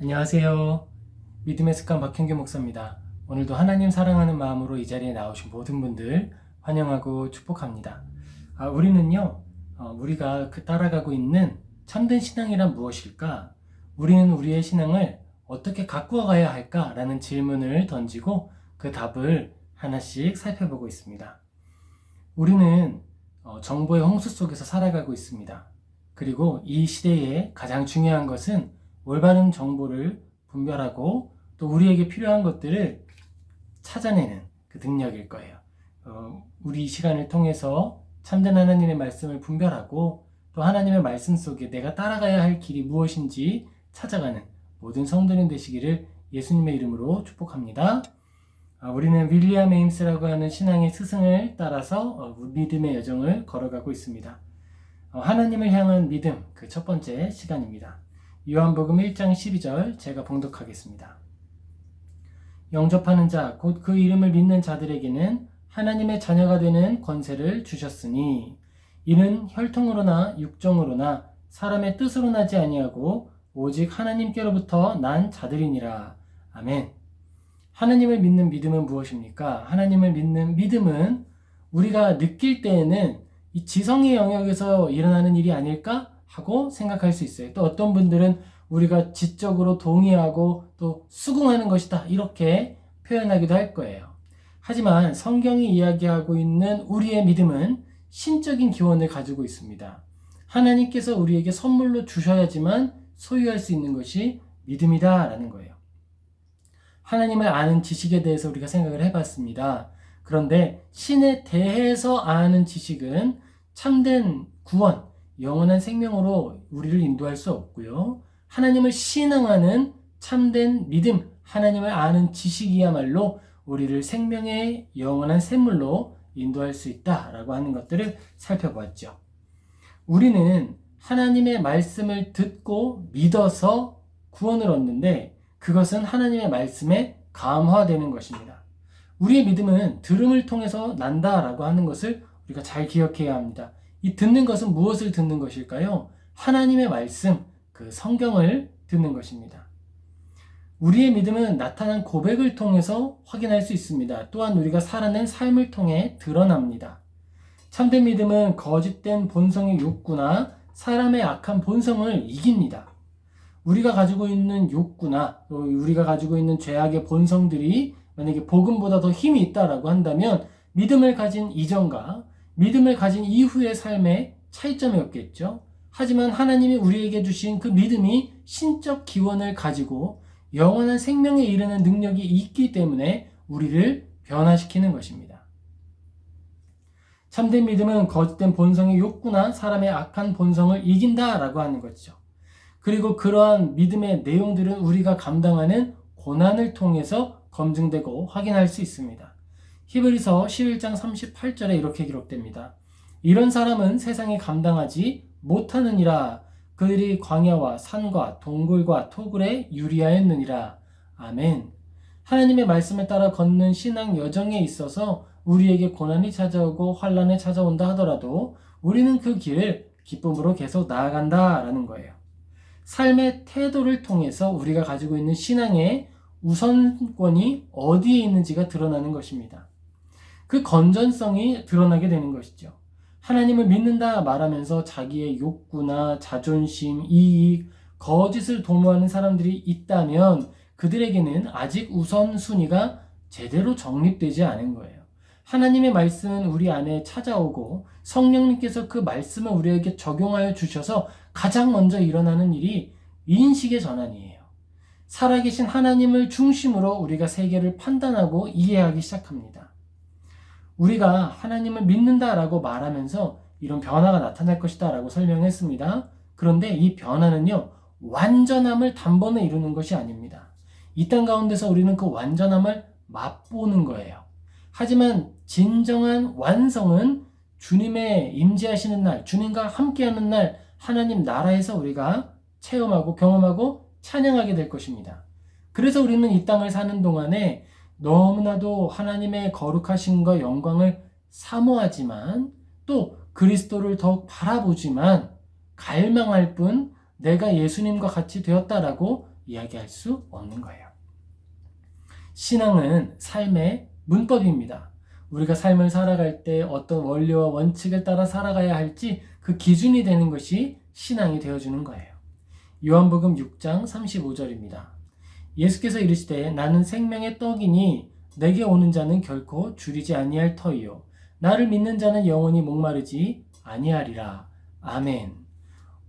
안녕하세요. 믿음의 습관 박형규 목사입니다. 오늘도 하나님 사랑하는 마음으로 이 자리에 나오신 모든 분들 환영하고 축복합니다. 아, 우리는요, 어, 우리가 그 따라가고 있는 참된 신앙이란 무엇일까? 우리는 우리의 신앙을 어떻게 가꾸어 가야 할까 라는 질문을 던지고 그 답을 하나씩 살펴보고 있습니다. 우리는 어, 정보의 홍수 속에서 살아가고 있습니다. 그리고 이 시대에 가장 중요한 것은 올바른 정보를 분별하고 또 우리에게 필요한 것들을 찾아내는 그 능력일 거예요. 어, 우리 이 시간을 통해서 참된 하나님의 말씀을 분별하고 또 하나님의 말씀 속에 내가 따라가야 할 길이 무엇인지 찾아가는 모든 성도님 되시기를 예수님의 이름으로 축복합니다. 아, 우리는 윌리엄 에임스라고 하는 신앙의 스승을 따라서 어, 믿음의 여정을 걸어가고 있습니다. 어, 하나님을 향한 믿음 그 첫 번째 시간입니다. 요한복음 1장 12절 제가 봉독하겠습니다. 영접하는 자, 곧 그 이름을 믿는 자들에게는 하나님의 자녀가 되는 권세를 주셨으니 이는 혈통으로나 육정으로나 사람의 뜻으로 나지 아니하고 오직 하나님께로부터 난 자들이니라. 아멘. 하나님을 믿는 믿음은 무엇입니까? 하나님을 믿는 믿음은 우리가 느낄 때에는 이 지성의 영역에서 일어나는 일이 아닐까 하고 생각할 수 있어요. 또 어떤 분들은 우리가 지적으로 동의하고 또 수긍하는 것이다. 이렇게 표현하기도 할 거예요. 하지만 성경이 이야기하고 있는 우리의 믿음은 신적인 기원을 가지고 있습니다. 하나님께서 우리에게 선물로 주셔야지만 소유할 수 있는 것이 믿음이다라는 거예요. 하나님을 아는 지식에 대해서 우리가 생각을 해봤습니다. 그런데 신에 대해서 아는 지식은 참된 구원, 영원한 생명으로 우리를 인도할 수 없고요. 하나님을 신앙하는 참된 믿음, 하나님을 아는 지식이야말로 우리를 생명의 영원한 샘물로 인도할 수 있다라고 하는 것들을 살펴보았죠. 우리는 하나님의 말씀을 듣고 믿어서 구원을 얻는데 그것은 하나님의 말씀에 감화되는 것입니다. 우리의 믿음은 들음을 통해서 난다라고 하는 것을 우리가 잘 기억해야 합니다. 이 듣는 것은 무엇을 듣는 것일까요? 하나님의 말씀, 그 성경을 듣는 것입니다. 우리의 믿음은 나타난 고백을 통해서 확인할 수 있습니다. 또한 우리가 살아낸 삶을 통해 드러납니다. 참된 믿음은 거짓된 본성의 욕구나 사람의 악한 본성을 이깁니다. 우리가 가지고 있는 욕구나 우리가 가지고 있는 죄악의 본성들이 만약에 복음보다 더 힘이 있다라고 한다면 믿음을 가진 이전과 믿음을 가진 이후의 삶의 차이점이 없겠죠. 하지만 하나님이 우리에게 주신 그 믿음이 신적 기원을 가지고 영원한 생명에 이르는 능력이 있기 때문에 우리를 변화시키는 것입니다. 참된 믿음은 거짓된 본성의 욕구나 사람의 악한 본성을 이긴다라고 하는 것이죠. 그리고 그러한 믿음의 내용들은 우리가 감당하는 고난을 통해서 검증되고 확인할 수 있습니다. 히브리서 11장 38절에 이렇게 기록됩니다. 이런 사람은 세상에 감당하지 못하느니라 그들이 광야와 산과 동굴과 토굴에 유리하였느니라. 아멘. 하나님의 말씀을 따라 걷는 신앙 여정에 있어서 우리에게 고난이 찾아오고 환란이 찾아온다 하더라도 우리는 그 길을 기쁨으로 계속 나아간다라는 거예요. 삶의 태도를 통해서 우리가 가지고 있는 신앙의 우선권이 어디에 있는지가 드러나는 것입니다. 그 건전성이 드러나게 되는 것이죠. 하나님을 믿는다 말하면서 자기의 욕구나 자존심, 이익, 거짓을 도모하는 사람들이 있다면 그들에게는 아직 우선순위가 제대로 정립되지 않은 거예요. 하나님의 말씀은 우리 안에 찾아오고 성령님께서 그 말씀을 우리에게 적용하여 주셔서 가장 먼저 일어나는 일이 인식의 전환이에요. 살아계신 하나님을 중심으로 우리가 세계를 판단하고 이해하기 시작합니다. 우리가 하나님을 믿는다라고 말하면서 이런 변화가 나타날 것이다라고 설명했습니다. 그런데 이 변화는요, 완전함을 단번에 이루는 것이 아닙니다. 이 땅 가운데서 우리는 그 완전함을 맛보는 거예요. 하지만 진정한 완성은 주님의 임재하시는 날, 주님과 함께하는 날, 하나님 나라에서 우리가 체험하고 경험하고 찬양하게 될 것입니다. 그래서 우리는 이 땅을 사는 동안에 너무나도 하나님의 거룩하신과 영광을 사모하지만 또 그리스도를 더욱 바라보지만 갈망할 뿐 내가 예수님과 같이 되었다라고 이야기할 수 없는 거예요. 신앙은 삶의 문법입니다. 우리가 삶을 살아갈 때 어떤 원리와 원칙을 따라 살아가야 할지 그 기준이 되는 것이 신앙이 되어주는 거예요. 요한복음 6장 35절입니다. 예수께서 이르시되 나는 생명의 떡이니 내게 오는 자는 결코 줄이지 아니할 터이요 나를 믿는 자는 영원히 목마르지 아니하리라. 아멘.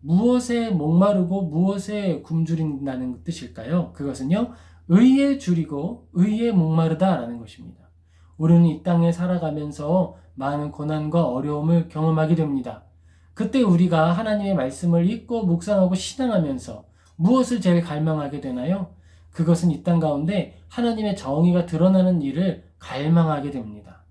무엇에 목마르고 무엇에 굶주린다는 뜻일까요? 그것은요. 의에 줄이고 의에 목마르다라는 것입니다. 우리는 이 땅에 살아가면서 많은 고난과 어려움을 경험하게 됩니다. 그때 우리가 하나님의 말씀을 읽고 묵상하고 신앙하면서 무엇을 제일 갈망하게 되나요? 그것은 이 땅 가운데 하나님의 정의가 드러나는 일을 갈망하게 됩니다.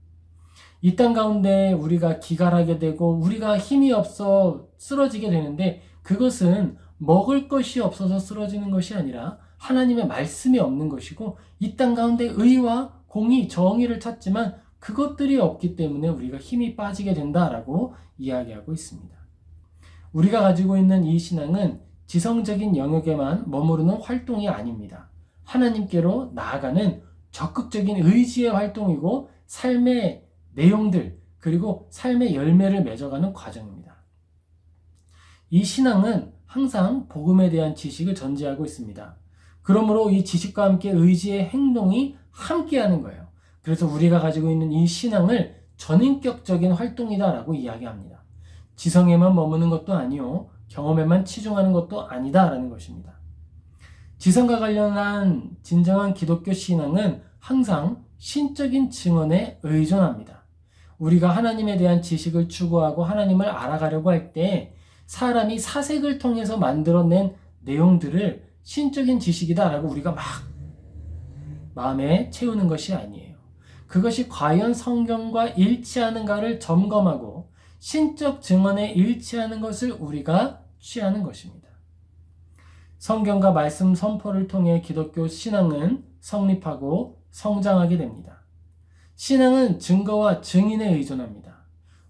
이 땅 가운데 우리가 기갈하게 되고 우리가 힘이 없어 쓰러지게 되는데 그것은 먹을 것이 없어서 쓰러지는 것이 아니라 하나님의 말씀이 없는 것이고 이 땅 가운데 의와 공의, 정의를 찾지만 그것들이 없기 때문에 우리가 힘이 빠지게 된다라고 이야기하고 있습니다. 우리가 가지고 있는 이 신앙은 지성적인 영역에만 머무르는 활동이 아닙니다. 하나님께로 나아가는 적극적인 의지의 활동이고 삶의 내용들 그리고 삶의 열매를 맺어가는 과정입니다. 이 신앙은 항상 복음에 대한 지식을 전제하고 있습니다. 그러므로 이 지식과 함께 의지의 행동이 함께하는 거예요. 그래서 우리가 가지고 있는 이 신앙을 전인격적인 활동이다라고 이야기합니다. 지성에만 머무는 것도 아니요, 경험에만 치중하는 것도 아니다라는 것입니다. 지성과 관련한 진정한 기독교 신앙은 항상 신적인 증언에 의존합니다. 우리가 하나님에 대한 지식을 추구하고 하나님을 알아가려고 할 때 사람이 사색을 통해서 만들어낸 내용들을 신적인 지식이다라고 우리가 막 마음에 채우는 것이 아니에요. 그것이 과연 성경과 일치하는가를 점검하고 신적 증언에 일치하는 것을 우리가 취하는 것입니다. 성경과 말씀 선포를 통해 기독교 신앙은 성립하고 성장하게 됩니다. 신앙은 증거와 증인에 의존합니다.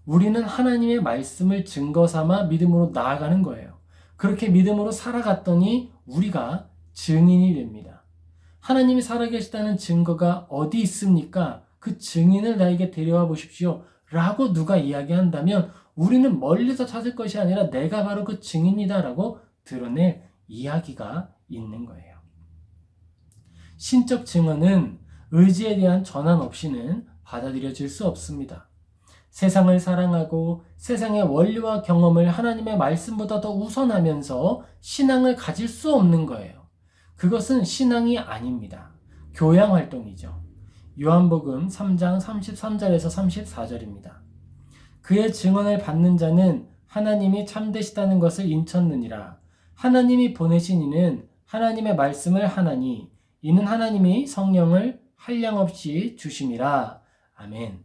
우리는 하나님의 말씀을 증거 삼아 믿음으로 나아가는 거예요. 그렇게 믿음으로 살아갔더니 우리가 증인이 됩니다. 하나님이 살아계시다는 증거가 어디 있습니까? 그 증인을 나에게 데려와 보십시오. 라고 누가 이야기한다면 우리는 멀리서 찾을 것이 아니라 내가 바로 그 증인이다 라고 드러낼 이야기가 있는 거예요. 신적 증언은 의지에 대한 전환 없이는 받아들여질 수 없습니다. 세상을 사랑하고 세상의 원리와 경험을 하나님의 말씀보다 더 우선하면서 신앙을 가질 수 없는 거예요. 그것은 신앙이 아닙니다. 교양 활동이죠. 요한복음 3장 33절에서 34절입니다. 그의 증언을 받는 자는 하나님이 참되시다는 것을 인쳤느니라. 하나님이 보내신 이는 하나님의 말씀을 하나니 이는 하나님이 성령을 한량없이 주심이라. 아멘.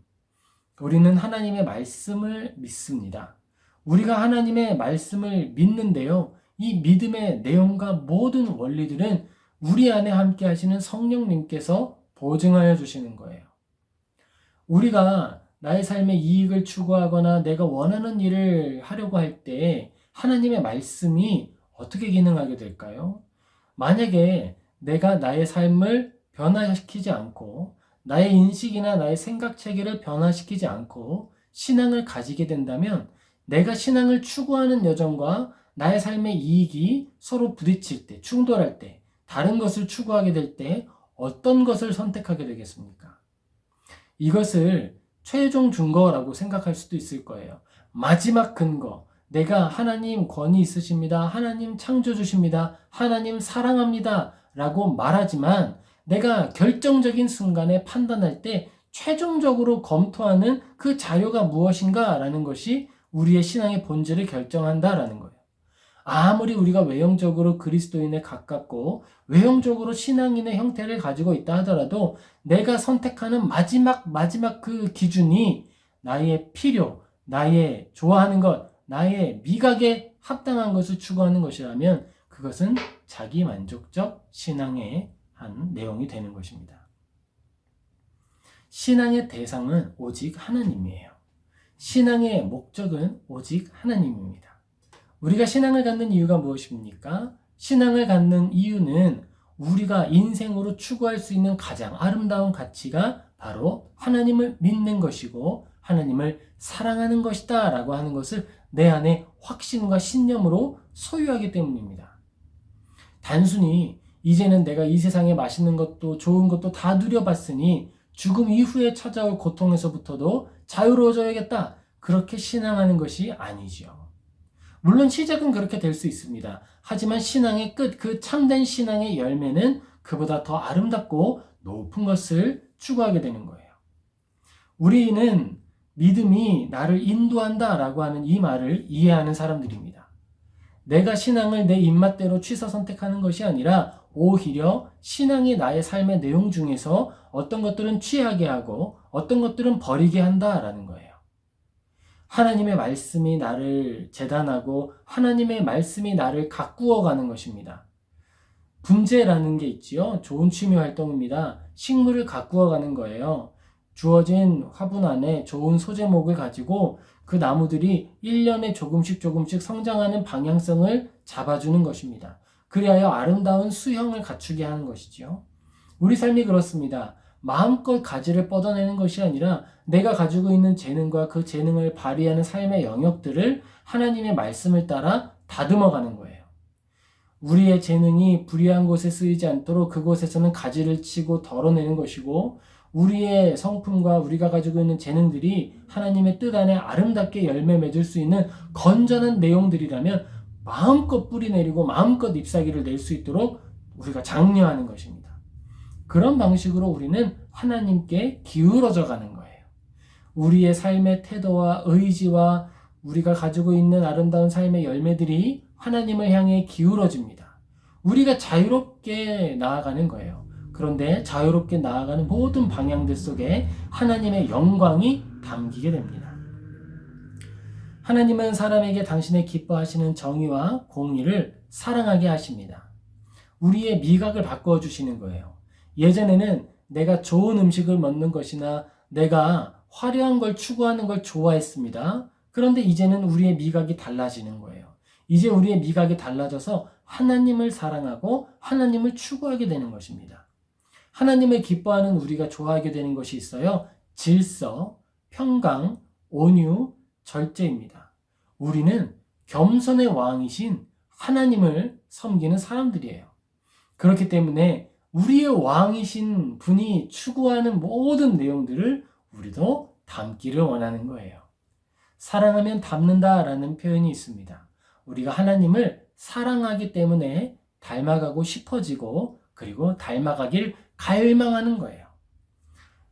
우리는 하나님의 말씀을 믿습니다. 우리가 하나님의 말씀을 믿는데요. 이 믿음의 내용과 모든 원리들은 우리 안에 함께 하시는 성령님께서 보증하여 주시는 거예요. 우리가 나의 삶의 이익을 추구하거나 내가 원하는 일을 하려고 할 때 하나님의 말씀이 어떻게 기능하게 될까요? 만약에 내가 나의 삶을 변화시키지 않고 나의 인식이나 나의 생각 체계를 변화시키지 않고 신앙을 가지게 된다면 내가 신앙을 추구하는 여정과 나의 삶의 이익이 서로 부딪힐 때, 충돌할 때, 다른 것을 추구하게 될 때 어떤 것을 선택하게 되겠습니까? 이것을 최종 증거라고 생각할 수도 있을 거예요. 마지막 근거. 내가 하나님 권위 있으십니다. 하나님 창조주십니다. 하나님 사랑합니다. 라고 말하지만 내가 결정적인 순간에 판단할 때 최종적으로 검토하는 그 자료가 무엇인가 라는 것이 우리의 신앙의 본질을 결정한다라는 거예요. 아무리 우리가 외형적으로 그리스도인에 가깝고 외형적으로 신앙인의 형태를 가지고 있다 하더라도 내가 선택하는 마지막 마지막 그 기준이 나의 필요, 나의 좋아하는 것, 나의 미각에 합당한 것을 추구하는 것이라면 그것은 자기 만족적 신앙의 한 내용이 되는 것입니다. 신앙의 대상은 오직 하나님이에요. 신앙의 목적은 오직 하나님입니다. 우리가 신앙을 갖는 이유가 무엇입니까? 신앙을 갖는 이유는 우리가 인생으로 추구할 수 있는 가장 아름다운 가치가 바로 하나님을 믿는 것이고 하나님을 사랑하는 것이다 라고 하는 것을 내 안에 확신과 신념으로 소유하기 때문입니다. 단순히 이제는 내가 이 세상에 맛있는 것도 좋은 것도 다 누려봤으니 죽음 이후에 찾아올 고통에서부터도 자유로워져야겠다. 그렇게 신앙하는 것이 아니지요. 물론 시작은 그렇게 될 수 있습니다. 하지만 신앙의 끝, 그 참된 신앙의 열매는 그보다 더 아름답고 높은 것을 추구하게 되는 거예요. 우리는 믿음이 나를 인도한다 라고 하는 이 말을 이해하는 사람들입니다. 내가 신앙을 내 입맛대로 취사 선택하는 것이 아니라 오히려 신앙이 나의 삶의 내용 중에서 어떤 것들은 취하게 하고 어떤 것들은 버리게 한다라는 거예요. 하나님의 말씀이 나를 재단하고 하나님의 말씀이 나를 가꾸어 가는 것입니다. 분재라는 게 있지요. 좋은 취미 활동입니다. 식물을 가꾸어 가는 거예요. 주어진 화분 안에 좋은 소제목을 가지고 그 나무들이 1년에 조금씩 조금씩 성장하는 방향성을 잡아주는 것입니다. 그리하여 아름다운 수형을 갖추게 하는 것이지요. 우리 삶이 그렇습니다. 마음껏 가지를 뻗어내는 것이 아니라 내가 가지고 있는 재능과 그 재능을 발휘하는 삶의 영역들을 하나님의 말씀을 따라 다듬어 가는 거예요. 우리의 재능이 불의한 곳에 쓰이지 않도록 그곳에서는 가지를 치고 덜어내는 것이고 우리의 성품과 우리가 가지고 있는 재능들이 하나님의 뜻 안에 아름답게 열매 맺을 수 있는 건전한 내용들이라면 마음껏 뿌리 내리고 마음껏 잎사귀를 낼 수 있도록 우리가 장려하는 것입니다. 그런 방식으로 우리는 하나님께 기울어져 가는 거예요. 우리의 삶의 태도와 의지와 우리가 가지고 있는 아름다운 삶의 열매들이 하나님을 향해 기울어집니다. 우리가 자유롭게 나아가는 거예요. 그런데 자유롭게 나아가는 모든 방향들 속에 하나님의 영광이 담기게 됩니다. 하나님은 사람에게 당신의 기뻐하시는 정의와 공의를 사랑하게 하십니다. 우리의 미각을 바꿔 주시는 거예요. 예전에는 내가 좋은 음식을 먹는 것이나 내가 화려한 걸 추구하는 걸 좋아했습니다. 그런데 이제는 우리의 미각이 달라지는 거예요. 이제 우리의 미각이 달라져서 하나님을 사랑하고 하나님을 추구하게 되는 것입니다. 하나님을 기뻐하는 우리가 좋아하게 되는 것이 있어요. 질서, 평강, 온유, 절제입니다. 우리는 겸손의 왕이신 하나님을 섬기는 사람들이에요. 그렇기 때문에 우리의 왕이신 분이 추구하는 모든 내용들을 우리도 담기를 원하는 거예요. 사랑하면 담는다라는 표현이 있습니다. 우리가 하나님을 사랑하기 때문에 닮아가고 싶어지고 그리고 닮아가길 갈망하는 거예요.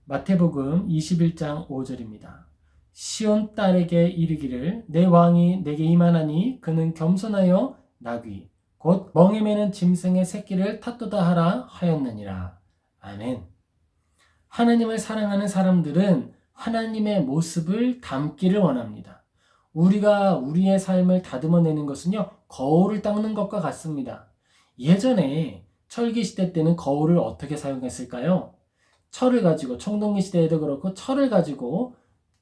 마태복음 21장 5절입니다. 시온 딸에게 이르기를 내 왕이 내게 임하나니 그는 겸손하여 나귀 곧 멍에 매는 짐승의 새끼를 탓도다 하라 하였느니라. 아멘. 하나님을 사랑하는 사람들은 하나님의 모습을 담기를 원합니다. 우리가 우리의 삶을 다듬어내는 것은요, 거울을 닦는 것과 같습니다. 예전에 철기 시대 때는 거울을 어떻게 사용했을까요? 철을 가지고 청동기 시대에도 그렇고 철을 가지고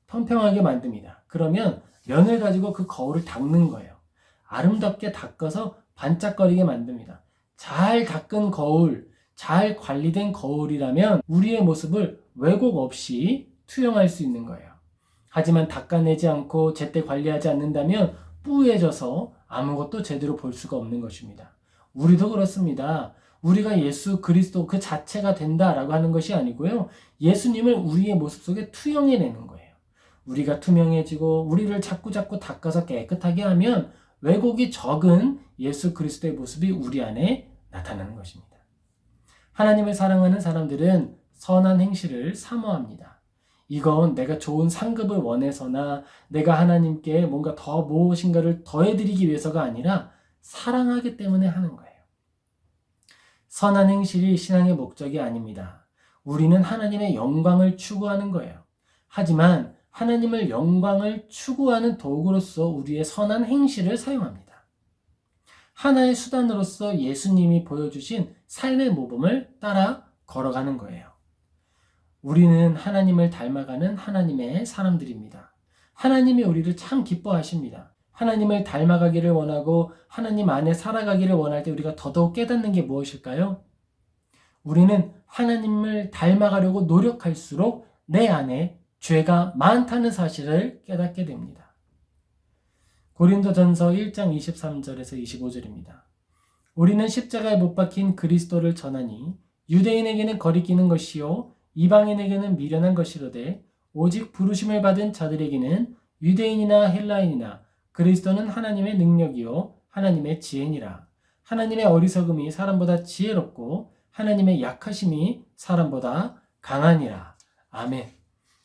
평평하게 만듭니다. 그러면 면을 가지고 그 거울을 닦는 거예요. 아름답게 닦아서 반짝거리게 만듭니다. 잘 닦은 거울, 잘 관리된 거울이라면 우리의 모습을 왜곡 없이 투영할 수 있는 거예요. 하지만 닦아내지 않고 제때 관리하지 않는다면 뿌해져서 아무것도 제대로 볼 수가 없는 것입니다. 우리도 그렇습니다. 우리가 예수 그리스도 그 자체가 된다라고 하는 것이 아니고요. 예수님을 우리의 모습 속에 투영해내는 거예요. 우리가 투명해지고 우리를 자꾸자꾸 닦아서 깨끗하게 하면 왜곡이 적은 예수 그리스도의 모습이 우리 안에 나타나는 것입니다. 하나님을 사랑하는 사람들은 선한 행실을 사모합니다. 이건 내가 좋은 상급을 원해서나 내가 하나님께 뭔가 더 무엇인가를 더해드리기 위해서가 아니라 사랑하기 때문에 하는 거예요. 선한 행실이 신앙의 목적이 아닙니다. 우리는 하나님의 영광을 추구하는 거예요. 하지만 하나님을 영광을 추구하는 도구로서 우리의 선한 행실을 사용합니다. 하나의 수단으로서 예수님이 보여주신 삶의 모범을 따라 걸어가는 거예요. 우리는 하나님을 닮아가는 하나님의 사람들입니다. 하나님이 우리를 참 기뻐하십니다. 하나님을 닮아가기를 원하고 하나님 안에 살아가기를 원할 때 우리가 더더욱 깨닫는 게 무엇일까요? 우리는 하나님을 닮아가려고 노력할수록 내 안에 죄가 많다는 사실을 깨닫게 됩니다. 고린도전서 1장 23절에서 25절입니다. 우리는 십자가에 못 박힌 그리스도를 전하니 유대인에게는 거리끼는 것이요 이방인에게는 미련한 것이로되 오직 부르심을 받은 자들에게는 유대인이나 헬라인이나 그리스도는 하나님의 능력이요 하나님의 지혜니라. 하나님의 어리석음이 사람보다 지혜롭고 하나님의 약하심이 사람보다 강하니라. 아멘.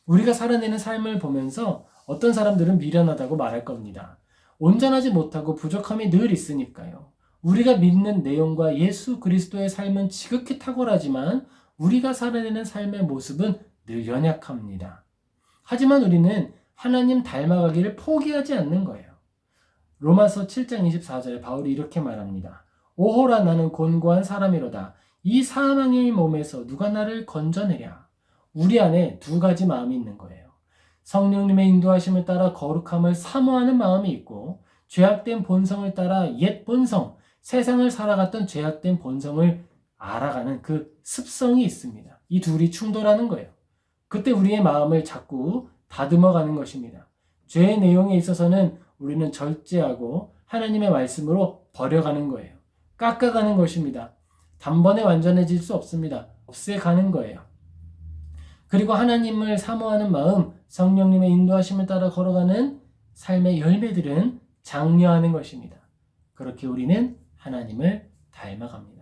우리가 살아내는 삶을 보면서 어떤 사람들은 미련하다고 말할 겁니다. 온전하지 못하고 부족함이 늘 있으니까요. 우리가 믿는 내용과 예수 그리스도의 삶은 지극히 탁월하지만 우리가 살아내는 삶의 모습은 늘 연약합니다. 하지만 우리는 하나님 닮아가기를 포기하지 않는 거예요. 로마서 7장 24절에 바울이 이렇게 말합니다. 오호라 나는 곤고한 사람이로다. 이 사망의 몸에서 누가 나를 건져내랴. 우리 안에 두 가지 마음이 있는 거예요. 성령님의 인도하심을 따라 거룩함을 사모하는 마음이 있고 죄악된 본성을 따라 옛 본성, 세상을 살아갔던 죄악된 본성을 알아가는 그 습성이 있습니다. 이 둘이 충돌하는 거예요. 그때 우리의 마음을 자꾸 다듬어 가는 것입니다. 죄의 내용에 있어서는 우리는 절제하고 하나님의 말씀으로 버려가는 거예요. 깎아가는 것입니다. 단번에 완전해질 수 없습니다. 없애가는 거예요. 그리고 하나님을 사모하는 마음, 성령님의 인도하심을 따라 걸어가는 삶의 열매들은 장려하는 것입니다. 그렇게 우리는 하나님을 닮아갑니다.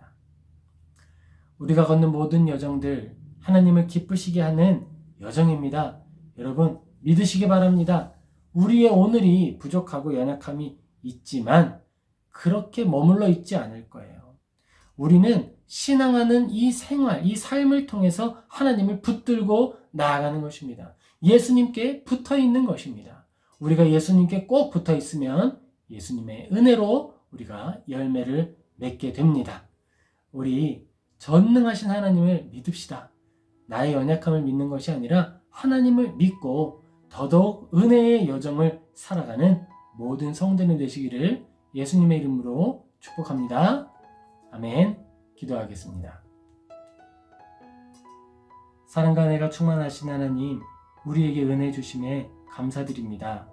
우리가 걷는 모든 여정들 하나님을 기쁘시게 하는 여정입니다. 여러분 믿으시기 바랍니다. 우리의 오늘이 부족하고 연약함이 있지만 그렇게 머물러 있지 않을 거예요. 우리는 신앙하는 이 생활, 이 삶을 통해서 하나님을 붙들고 나아가는 것입니다. 예수님께 붙어 있는 것입니다. 우리가 예수님께 꼭 붙어 있으면 예수님의 은혜로 우리가 열매를 맺게 됩니다. 우리 전능하신 하나님을 믿읍시다. 나의 연약함을 믿는 것이 아니라 하나님을 믿고 더더욱 은혜의 여정을 살아가는 모든 성도님 되시기를 예수님의 이름으로 축복합니다. 아멘. 기도하겠습니다. 사랑과 은혜가 충만하신 하나님, 우리에게 은혜 주심에 감사드립니다.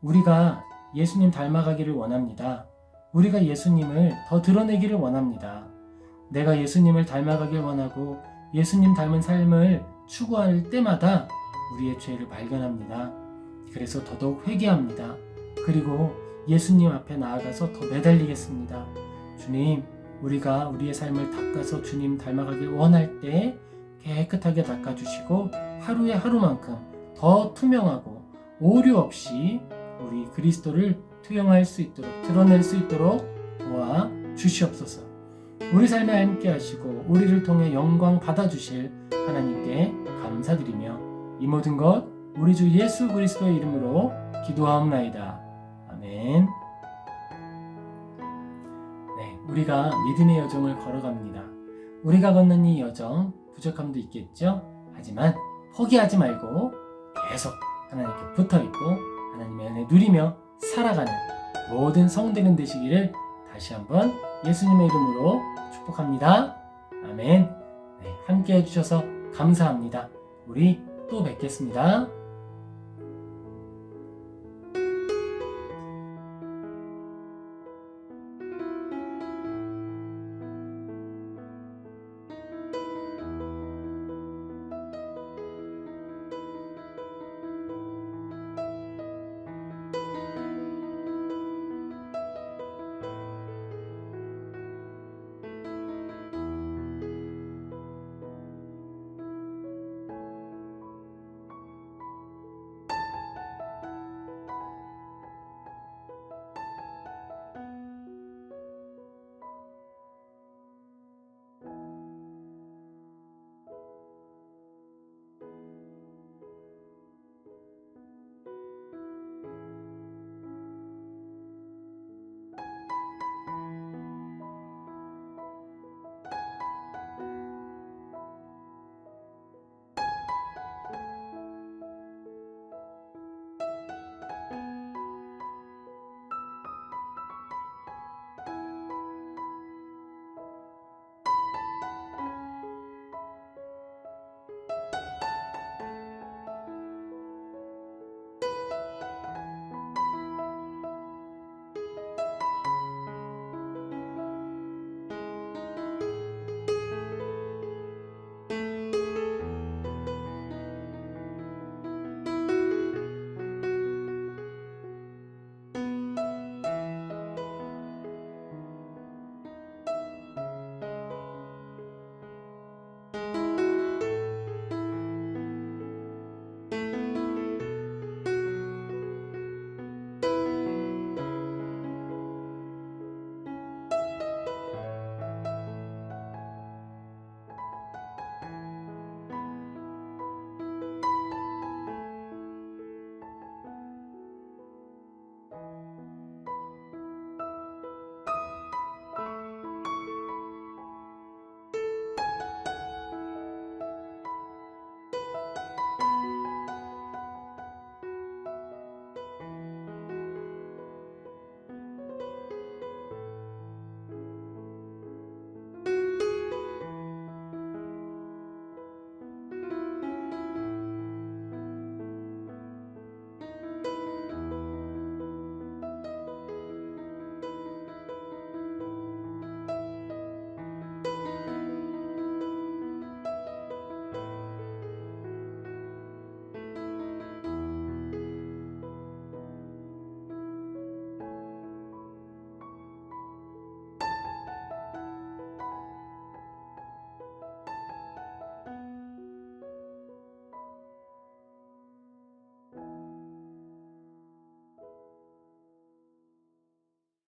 우리가 예수님 닮아가기를 원합니다. 우리가 예수님을 더 드러내기를 원합니다. 내가 예수님을 닮아가길 원하고 예수님 닮은 삶을 추구할 때마다 우리의 죄를 발견합니다. 그래서 더더욱 회개합니다. 그리고 예수님 앞에 나아가서 더 매달리겠습니다. 주님, 우리가 우리의 삶을 닦아서 주님 닮아가길 원할 때 깨끗하게 닦아주시고 하루에 하루만큼 더 투명하고 오류 없이 우리 그리스도를 투영할 수 있도록 드러낼 수 있도록 도와 주시옵소서. 우리 삶에 함께 하시고 우리를 통해 영광 받아 주실 하나님께 감사드리며 이 모든 것 우리 주 예수 그리스도의 이름으로 기도하옵나이다. 아멘. 네, 우리가 믿음의 여정을 걸어갑니다. 우리가 걷는 이 여정 부족함도 있겠죠? 하지만 포기하지 말고 계속 하나님께 붙어 있고 하나님의 은혜 누리며 살아가는 모든 성대는 되시기를 다시 한번 예수님의 이름으로 축복합니다. 아멘. 네, 함께 해주셔서 감사합니다. 우리 또 뵙겠습니다.